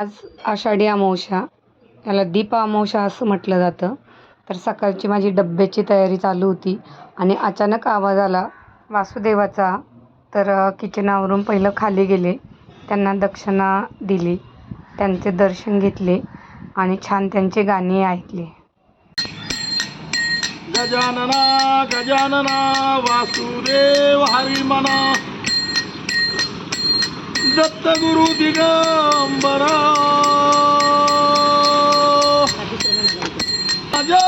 आज आषाढी अमावस्या याला दीप अमावस्या असं म्हटलं जातं. तर सकाळची माझी डब्याची तयारी चालू होती आणि अचानक आवाज आला वासुदेवाचा. तर किचनावरून पहिलं खाली गेले. त्यांना दक्षिणा दिली. त्यांचे दर्शन घेतले आणि छान त्यांचे गाणी ऐकले. गजानना गजानना वासुदेव हरिमना दत्तगुरु दिगंबरा। राजा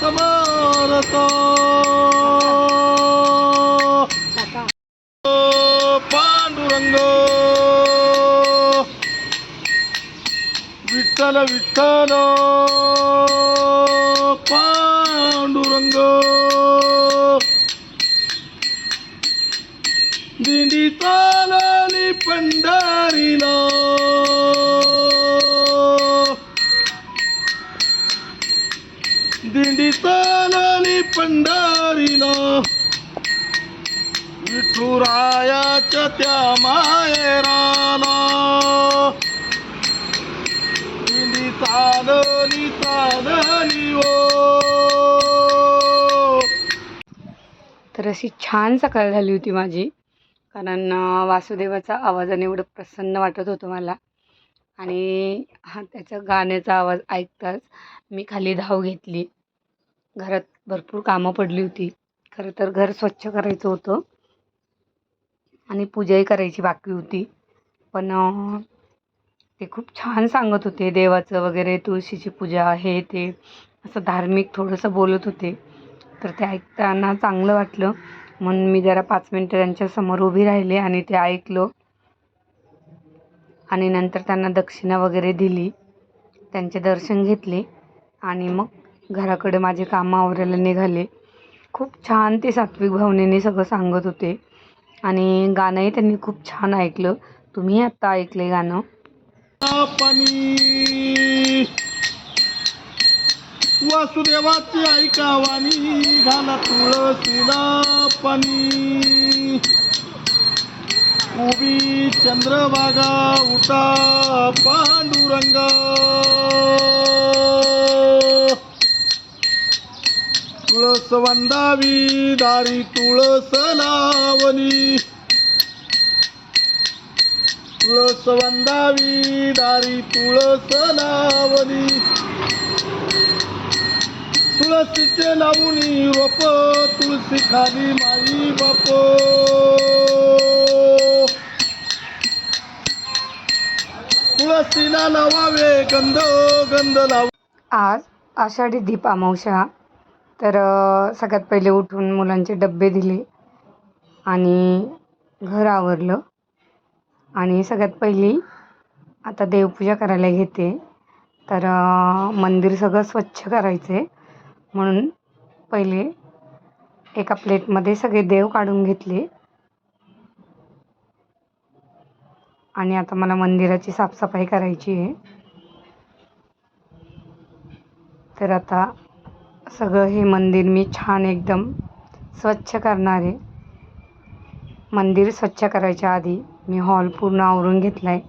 समर्थ पांडुरंग। विठ्ठल विठ्ठल। पंढरीला दिंडी चालली पंढरीला. विठुरायाच्या त्या मायराला दिंडी चालली चालली ओ. तर अशी छान सकाळ झाली होती माझी. कारण वासुदेवाचा आवाजाने एवढं प्रसन्न वाटत होतं मला. आणि हा त्याच्या गाण्याचा आवाज ऐकताच मी खाली धाव घेतली. घरात भरपूर कामं पडली होती. खरं तर घर स्वच्छ करायचं होतं. आणि पूजाही करायची बाकी होती. पण ते खूप छान सांगत होते देवाचं वगैरे तुळशीची पूजा हे ते असं धार्मिक थोडंसं बोलत होते. तर ते ऐकताना चांगलं वाटलं. म्हणून मी जरा पाच मिनटं त्यांच्यासमोर उभी राहिले आणि ते ऐकलं. आणि नंतर त्यांना दक्षिणा वगैरे दिली. त्यांचे दर्शन घेतले. आणि मग घराकडे माझे कामं आवरायला निघाले. खूप छान ते सात्विक भावनेने सगळं सांगत होते. आणि गाणंही त्यांनी खूप छान ऐकलं. तुम्ही आत्ता ऐकले गाणं. पाणी वासुदेवाची ऐकावानी घाला तुळशीला पाणी. उभी चंद्रभागा उठा पांडुरंग. तुळस वंदावी दारी तुळस लावणी. तुळस वंदावी दारी तुळस लावणी. तुळशीचे लावणी रोप तुळशी खाली माई बाप. तुळशीला लावावे गंध गंध लाव आज आषाढी दीपामावशा. तर सगळ्यात पहिले उठून मुलांचे डबे दिले आणि घर आवरलं. आणि सगळ्यात पहिली आता देवपूजा करायला घेते. तर मंदिर सगळं स्वच्छ करायचं आहे म्हणून पहिले एका प्लेटमध्ये सगळे देव काढून घेतले. आणि आता मला मंदिराची साफसफाई करायची आहे. तर आता सगळं हे मंदिर मी छान एकदम स्वच्छ करणार आहे. मंदिर स्वच्छ करायच्या आधी मी हॉल पूर्ण आवरून घेतला आहे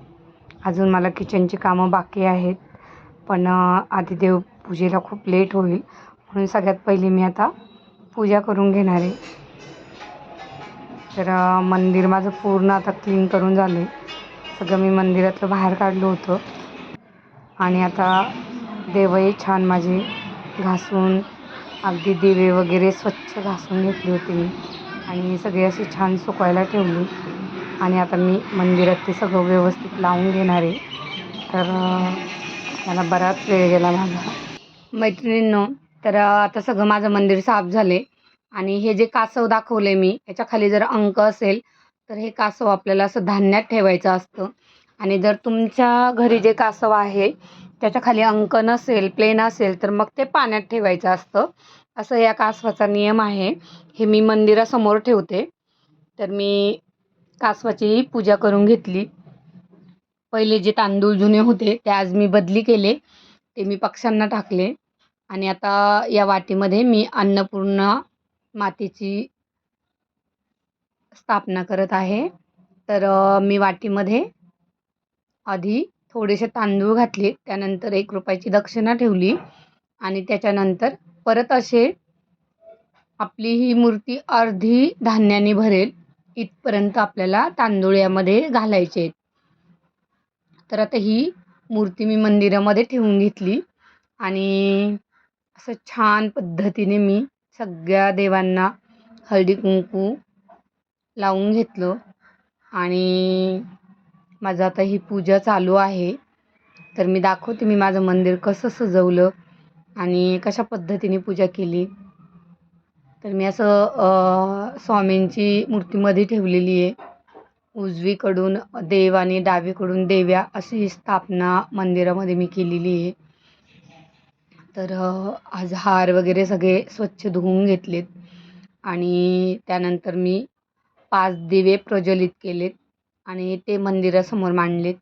अजून मला किचनची कामं बाकी आहेत. पण आधी देवपूजेला खूप लेट होईल. म्हणून सगळ्यात पहिली मी आता पूजा करून घेणार आहे. तर मंदिर माझं पूर्ण आता क्लीन करून झालं आहे सगळं मी मंदिरातलं बाहेर काढलं होतं. आणि आता देवही छान माझे घासून अगदी दिवे वगैरे स्वच्छ घासून घेतले होते मी. आणि सगळे असे छान सुकवायला ठेवली. आणि आता मी मंदिरात ते सगळं व्यवस्थित लावून घेणार आहे. तर मला बराच वेळ गेला माझा. मैत्रिणींनो तर आता सगळं माझं मंदिर साफ झाले आणि हे जे कासव दाखवले मी याच्या खाली जर अंक असेल तर हे कासव आपल्याला असं धान्यात ठेवायचं असतं. आणि जर तुमच्या घरी जे कासव आहे त्याच्याखाली अंक नसेल प्लेन असेल तर मग ते पाण्यात ठेवायचं असतं. असं या कासवाचा नियम आहे. हे मी मंदिरासमोर ठेवते. तर मी कासवाचीही पूजा करून घेतली. पहिले जे तांदूळ जुने होते ते आज मी बदली केले. ते मी पक्ष्यांना टाकले. आणि आता या वाटीमध्ये मी अन्नपूर्णा मातेची स्थापना करत आहे. तर मी वाटीमध्ये आधी थोडेसे तांदूळ घातले त्यानंतर एक रुपयाची दक्षिणा ठेवली आणि त्याच्यानंतर परत असे आपली ही मूर्ती अर्धी धान्याने भरेल इथपर्यंत आपल्याला तांदूळ यामध्ये घालायचे आहेत. तर आता ही मूर्ती मी मंदिरामध्ये ठेवून घेतली आणि असं छान पद्धतीने मी सगळ्या देवांना हळदी कुंकू लावून घेतलं. आणि माझं आता ही पूजा चालू आहे. तर मी दाखवते मी माझं मंदिर कसं सजवलं आणि कशा पद्धतीने पूजा केली. तर मी असं स्वामींची मूर्तीमध्ये ठेवलेली आहे. उजवीकडून देव आणि डावीकडून देव्या अशी स्थापना मंदिरामध्ये मी केलेली आहे. तर आज हार वगैरे सगळे स्वच्छ धुवून घेतलेत. आणि त्यानंतर मी पाच दिवे प्रज्वलित केलेत आणि ते मंदिरासमोर मांडलेत.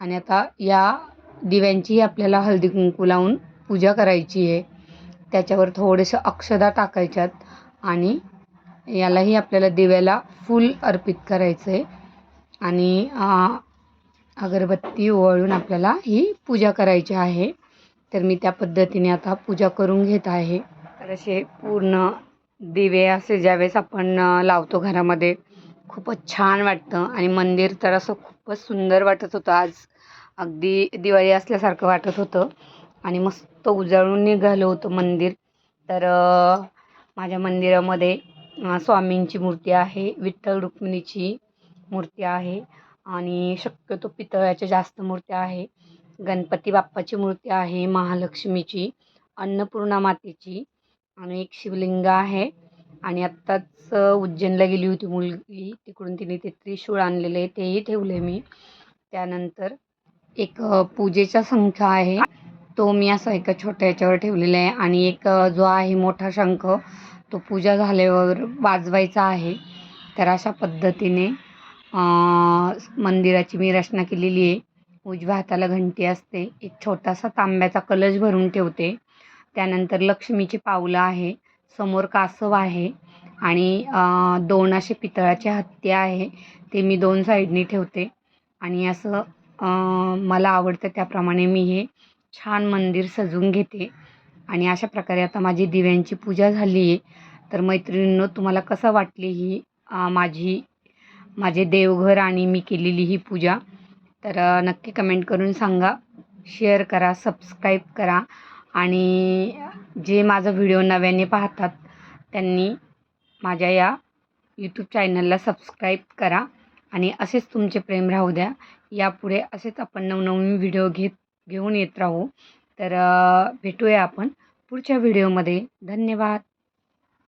आणि आता या दिव्यांची आपल्याला हळदी कुंकू लावून पूजा करायची आहे. त्याच्यावर थोडेसं अक्षदा टाकायच्यात आणि यालाही आपल्याला दिव्याला फूल अर्पित करायचं आहे आणि अगरबत्ती ओवाळून आपल्याला ही पूजा करायची आहे. तर मी त्या पद्धतीने आता पूजा करून घेत आहे. तर असे पूर्ण दिवे असे ज्यावेळेस आपण लावतो घरामध्ये खूपच छान वाटतं. आणि मंदिर तर असं खूपच सुंदर वाटत होतं. आज अगदी दिवाळी असल्यासारखं वाटत होतं. आणि मस्त उजळून निघालं होतं मंदिर. तर माझ्या मंदिरामध्ये स्वामींची मूर्ती आहे विठ्ठल रुक्मिणीची मूर्ती आहे. आणि शक्यतो पितळाच्या जास्त मूर्त्या आहे. गणपती बाप्पाची मूर्ती आहे महालक्ष्मीची अन्नपूर्णा मातेची आणि एक शिवलिंग आहे. आणि आत्ताच उज्जैनला गेली होती मुलगी. तिकडून तिने ते त्रिशूळ आणलेले आहे तेही ठेवले मी. त्यानंतर एक पूजेचा संख आहे. तो मी असा एका छोट्या याच्यावर ठेवलेला आहे. आणि एक जो आहे मोठा शंख तो पूजा झाल्यावर वाजवायचा आहे. तर अशा पद्धतीने मंदिराची मी रचना केलेली आहे. उजव्या हाताला घंटी असते एक छोटासा तांब्याचा कलश भरून ठेवते. त्यानंतर लक्ष्मीची पावलं आहे समोर कासव आहे आणि दोन असे पितळाचे हत्ती आहे ते मी दोन साईडनी ठेवते. आणि असं मला आवडतं त्याप्रमाणे मी हे छान मंदिर सजवून घेते. आणि अशा प्रकारे आता माझी दिव्यांची पूजा झाली आहे. तर मैत्रिणींनो तुम्हाला कसं वाटली ही माझी माझे देवघर आणि मी केलेली ही पूजा? तर नक्की कमेंट करून सांगा शेअर करा सबस्क्राईब करा आणि जे माझा व्हिडिओ नव्याने पाहतात त्यांनी माझ्या या यूट्यूब चॅनलला सबस्क्राईब करा आणि असेच तुमचे प्रेम राहू द्या. यापुढे असेच आपण नवनवीन व्हिडिओ घेत घेऊन येत राहू. तर भेटूया आपण पुढच्या व्हिडिओमध्ये. धन्यवाद.